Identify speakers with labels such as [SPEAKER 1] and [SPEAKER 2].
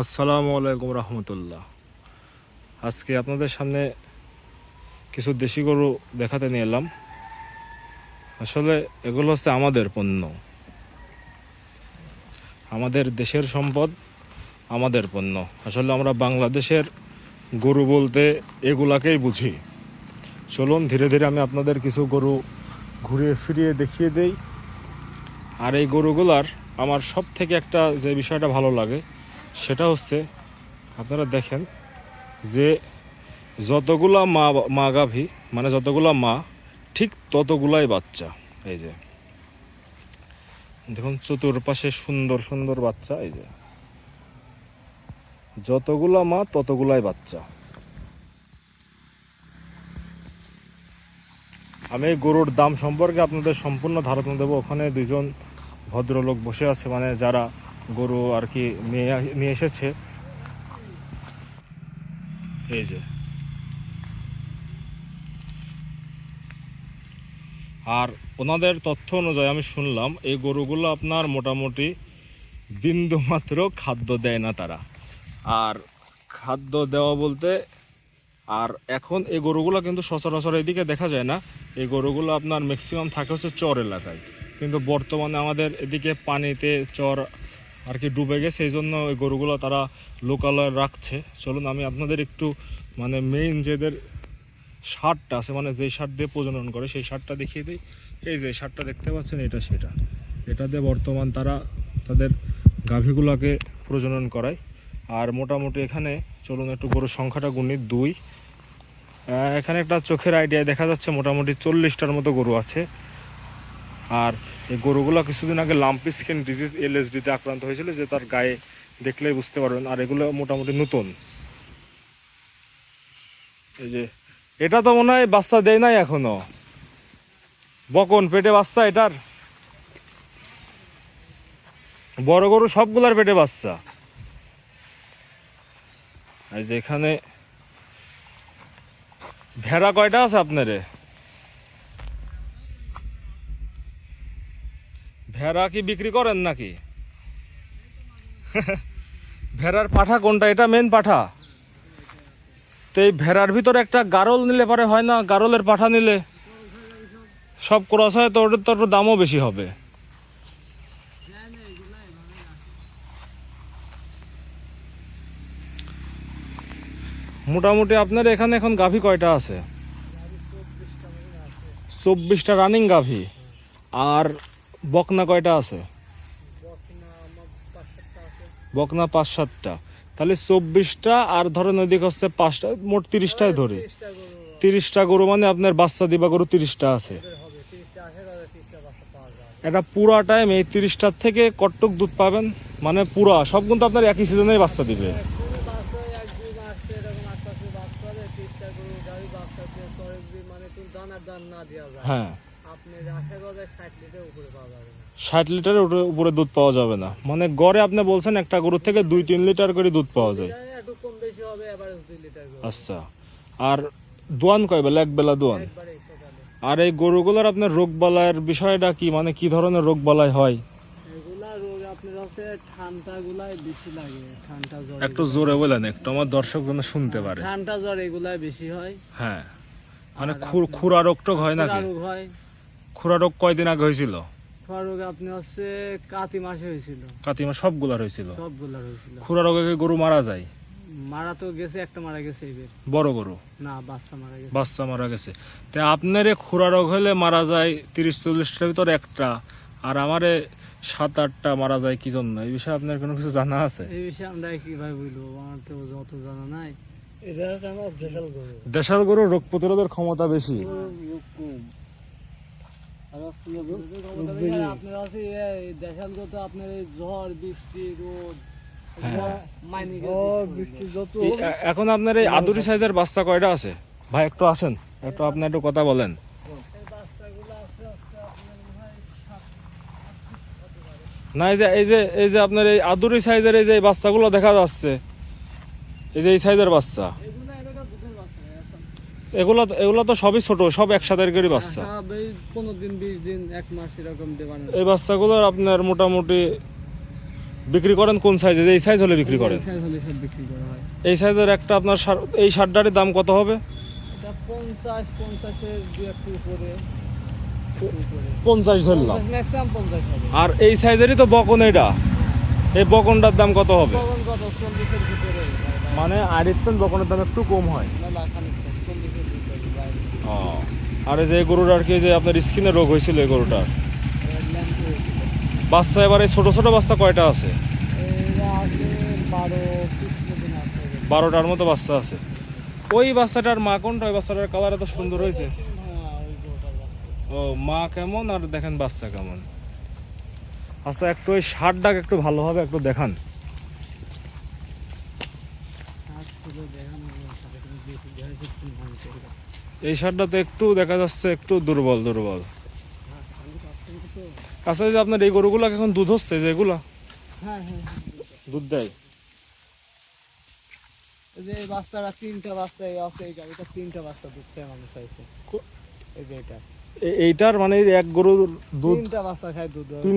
[SPEAKER 1] আসসালামু আলাইকুম রহমতুল্লাহ। আজকে আপনাদের সামনে কিছু দেশি গরু দেখাতে নিয়ে এলাম। আসলে এগুলো হচ্ছে আমাদের পণ্য। আমাদের দেশের সম্পদ আমাদের পণ্য। আসলে আমরা বাংলাদেশের গরু বলতে এগুলাকেই বুঝি। চলুন ধীরে ধীরে আমি আপনাদের কিছু গরু ঘুরিয়ে ফিরিয়ে দেখিয়ে দেই। আর এই গরুগুলার আমার সব থেকে একটা যে বিষয়টা ভালো লাগে সেটা হচ্ছে, আপনারা দেখেন যে যতগুলা মা মা গাভী মানে যতগুলা মা, ঠিক ততগুলাই বাচ্চা, এই যে। দেখুন চতুর্পাশে সুন্দর সুন্দর বাচ্চা, এই যে। যতগুলা মা, ততগুলাই বাচ্চা। আমি গরুর দাম সম্পর্কে আপনাদের সম্পূর্ণ ধারণা দেবো। ওখানে দুজন ভদ্রলোক বসে আছে মানে যারা গরু আর কি নিয়ে নিয়ে এসেছে। এই যে। আর ওনাদের তথ্য অনুযায়ী আমি শুনলাম, এই গরুগুলো আপনার মোটামুটি বিন্দু মাত্র খাদ্য দেয় না তারা। আর খাদ্য দেওয়া বলতে, আর এখন এই গরুগুলো কিন্তু সচরাচর এদিকে দেখা যায় না। এই গরুগুলো আপনার ম্যাক্সিমাম থাকে হচ্ছে চর এলাকায়। কিন্তু বর্তমানে আমাদের এদিকে পানিতে চর আর কি ডুবে গেছে, এই জন্য ওই গরুগুলো তারা লোকালয়ে রাখছে। চলুন, আমি আপনাদের একটু মানে মেইন যেদের সারটা আছে মানে যেই সার দিয়ে প্রজনন করে, সেই সারটা দেখিয়ে দিই। এই যে সারটা দেখতে পাচ্ছেন, এটা সেটা। এটা দিয়ে বর্তমান তারা তাদের গাভীগুলোকে প্রজনন করায়। আর মোটামুটি এখানে, চলুন একটু গরুর সংখ্যাটা গুনি, দুই। এখানে একটা চোখের আইডিয়া দেখা যাচ্ছে, মোটামুটি চল্লিশটার মতো গরু আছে। আর এই গরুগুলো কিছুদিন আগে লাম্পি স্কিন ডিজিজ এলএসডিতে আক্রান্ত হয়েছিল যে তার গায়ে দেখলেই বুঝতে পারবেন। আর এগুলো মোটামুটি নতুন। এই যে, এটা তো মনে হয় বাচ্চা দেয় নাই এখনও। বকন পেটে বাচ্চা এটার। বড় গরু সবগুলার পেটে বাচ্চা। এই যে এখানে ভেড়া কয়টা আছে আপনারে? ভেড়া কি বিক্রি করেন নাকি? ভেড়ার পাঠা কোনটা? এটা মেন পাঠা। তো এই ভেড়ার ভিতরে একটা গারল নিলে পরে হয় না? গারলের পাঠা নিলে সব ক্রস হয়, তো ওটার তো একটু দামও বেশি হবে। মোটামুটি আপনার এখানে এখন গাভী কয়টা আছে? চব্বিশটা রানিং গাভী। আর বকনা কয়টা আছে? বকনা পাঁচ সাতটা তাহলে চব্বিশটা আর ধরেন ওইদিকে হচ্ছে পাঁচটা মোট তিরিশটাই ধরি। তিরিশটা গরু মানে আপনার বাচ্চা দিবা গরু তিরিশটা আছে। এটা পুরা টাইম এই তিরিশটার থেকে কটটুক দুধ পাবেন মানে পুরা সব কিন্তু আপনার একই সিজনেই বাচ্চা দিবে। হ্যাঁ। ষাট লিটারের উপরে- উপরে দুধ পাওয়া যাবে না। মানে গড়ে আপনি বলছেন একটা গরু থেকে দুই তিন লিটার করে দুধ পাওয়া যায়। আচ্ছা। আর দোয়ান কয় বেলা? এক বেলা দোয়ান? আর এই গরুগুলোর আপনার রোগ বালায়ের বিষয়টা কি? মানে কি ধরনের রোগ বালাই হয়? একটু জোরে বলেন একটু আমার দর্শক যেন শুনতে পারে।
[SPEAKER 2] ঠান্ডা জ্বর এগুলাই বেশি হয়।
[SPEAKER 1] হ্যাঁ। মানে খুর খুরা রোগ টোক হয় নাকি?
[SPEAKER 2] হয়।
[SPEAKER 1] খুরা রোগ কয়দিন আগে হয়েছিল?
[SPEAKER 2] খরা রোগ আপনি হচ্ছে কাতি মাসে হয়েছিল।
[SPEAKER 1] কাতিমা সবগুলার হয়েছিল?
[SPEAKER 2] সবগুলা হয়েছিল।
[SPEAKER 1] খুরা রোগে কি গরু মারা যায়?
[SPEAKER 2] মারা তো গেছে একটা মারা গেছে এবার।
[SPEAKER 1] বড় গরু?
[SPEAKER 2] না বাচ্চা মারা গেছে।
[SPEAKER 1] বাচ্চা মারা গেছে। তা আপনার খুরা রোগ হলে মারা যায় তিরিশ চল্লিশটার ভিতর একটা আর আমারে সাত আটটা মারা যায় কি জন্য? এই বিষয়ে আপনার কোনো কিছু জানা আছে?
[SPEAKER 2] এই বিষয়ে আমরা কীভাবে বলব আমার তো যত জানা নাই। দেশাল গরু?
[SPEAKER 1] দেশাল গরুর রোগ প্রতিরোধের ক্ষমতা বেশি?
[SPEAKER 2] আপনার আছে এই তো আপনার ঝড় বৃষ্টি রোদ
[SPEAKER 1] হ্যাঁ। এখন আপনার এই আদুরি সাইজের বাচ্চা কয়টা আছে? ভাই একটু আসেন একটু আপনি একটু কথা বলেন।
[SPEAKER 2] বাচ্চাগুলো আছে আছে আপনার সাত
[SPEAKER 1] না এই যে এই যে এই যে আপনার এই আদুরি সাইজের এই যে বাচ্চাগুলো দেখা যাচ্ছে এই যে এই সাইজের বাচ্চা
[SPEAKER 2] এগুলো এলাকা দুধের বাচ্চা এখন
[SPEAKER 1] এগুলো তো- এগুলো তো সবই ছোট সব একসাথে করে বাচ্চা।
[SPEAKER 2] হ্যাঁ, এই পনেরো দিন বিশ দিন এক মাস এরকম
[SPEAKER 1] এই বাচ্চাগুলোর আপনার মোটামুটি বিক্রি করেন কোন সাইজে এই সাইজ হলে বিক্রি করেন।
[SPEAKER 2] এই হয়
[SPEAKER 1] সাইজের একটা আপনার এই শার্টটার দাম কত হবে?
[SPEAKER 2] পঞ্চাশ পঞ্চাশের দু একটু উপরে
[SPEAKER 1] পঞ্চাশ ধরলাম। আর এই সাইজেরই তো বকন এটা। এই বকনটার দাম কত হবে? মানে আরিত্তন বকনের দাম একটু কম হয়
[SPEAKER 2] মেলা খানিক কম, চল্লিশের ভিতরে বাইরে
[SPEAKER 1] ও আর এই যে গরুটার কি যে আপনার স্কিনের রোগ হয়েছিল এই গরুটার বাচ্চা এবারে ছোট ছোট বাচ্চা কয়টা আছে। বারোটার মতো বাচ্চা আছে। ওই বাচ্চাটার মা কোনটা? ওই বাচ্চাটার কালার এত সুন্দর হয়েছে।
[SPEAKER 2] হ্যাঁ
[SPEAKER 1] ও মা কেমন? আর দেখেন বাচ্চা কেমন। আচ্ছা একটু ওই শার্টটাকে একটু ভালোভাবে একটু দেখান।
[SPEAKER 2] দেখানো
[SPEAKER 1] এই শার্টটা তো একটু দেখা যাচ্ছে একটু দুর্বল দুর্বল।
[SPEAKER 2] হ্যাঁ?
[SPEAKER 1] আচ্ছা যে আপনার এই গরুগুলা এখন দুধ হচ্ছে যেগুলা
[SPEAKER 2] হ্যাঁ হ্যাঁ
[SPEAKER 1] দুধ দেয়?
[SPEAKER 2] এই যে বাচ্চারা তিনটা বাচ্চা আছে এই গাড়িটা তিনটা বাচ্চা দুধ খায় মানুষ খাইছে এই যে এটা।
[SPEAKER 1] এইটার মানে এক গরুর দুধ
[SPEAKER 2] তিনটা বাচ্চা খায় দুধ।